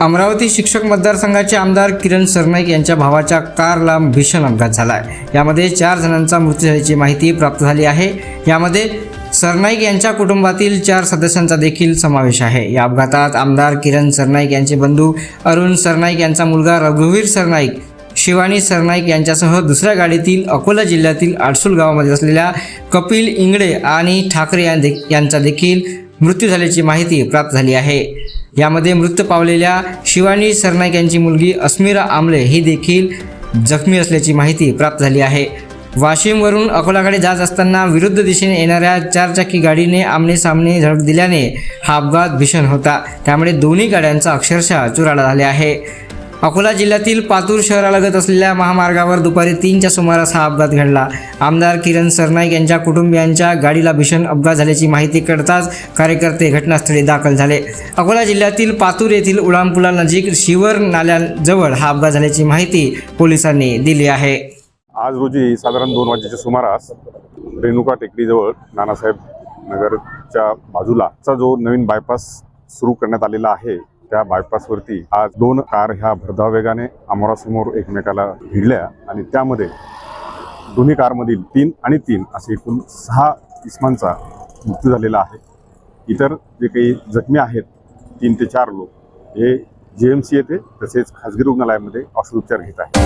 अमरावती शिक्षक मतदारसंघाचे आमदार किरण सरनाईक यांच्या भावाच्या कारला भीषण अपघात झाला आहे यामध्ये चार जणांचा मृत्यू झाल्याची माहिती प्राप्त झाली आहे. यामध्ये सरनाईक यांच्या कुटुंबातील चार सदस्यांचा देखील समावेश आहे. या अपघातात आमदार किरण सरनाईक यांचे बंधू अरुण सरनाईक यांचा मुलगा रघुवीर सरनाईक शिवानी सरनाईक यांच्यासह दुसऱ्या गाडीतील अकोला जिल्ह्यातील आडसूल गावामध्ये असलेल्या कपिल इंगडे आणि ठाकरे यां यांचा देखील मृत्यू झाल्याची माहिती प्राप्त झाली आहे. यामध्ये मृत पावलेल्या शिवानी सरनाईक यांची मुलगी अस्मिरा आमले ही देखील जखमी असल्याची माहिती प्राप्त झाली आहे. वाशिमवरून अकोलाकडे जात असताना विरुद्ध दिशेने येणाऱ्या चारचाकी गाडीने आमने सामने धडक दिल्याने हा अपघात भीषण होता. त्यामुळे दोन्ही गाड्यांचा अक्षरशः चुराडा झाले आहे. अकोला जिल्ह्यातील पातूर शहरालगत असलेल्या महामार्गावर दुपारी तीनच्या सुमारास हा अपघात घडला. आमदार किरण सरनाईक यांच्या कुटुंबियांच्या गाडीला भीषण अपघात झाल्याची माहिती कळताच कार्यकर्ते घटनास्थळी दाखल झाले. अकोला जिल्ह्यातील पातूर येथील उडानपुलानजीक शिवर नाल्याजवळ हा अपघात झाल्याची माहिती पोलिसांनी दिली आहे. आज रोजी साधारण दोन वाजेच्या सुमारास रेणुका टेकडीजवळ नानासाहेब नगरच्या बाजूलाचा जो नवीन बायपास सुरू करण्यात आलेला आहे त्या बायपासवरती आज दोन कार ह्या भरधाव वेगाने अमोरासमोर एकमेकाला भिडल्या आणि त्यामध्ये दोन्ही कारमधील तीन आणि तीन असे एकूण सहा इस्मांचा मृत्यू झालेला आहे. इतर जे काही जखमी आहेत तीन ते चार लोक हे जे एम सी येथे तसेच खाजगी रुग्णालयामध्ये औषधोपचार घेत आहेत.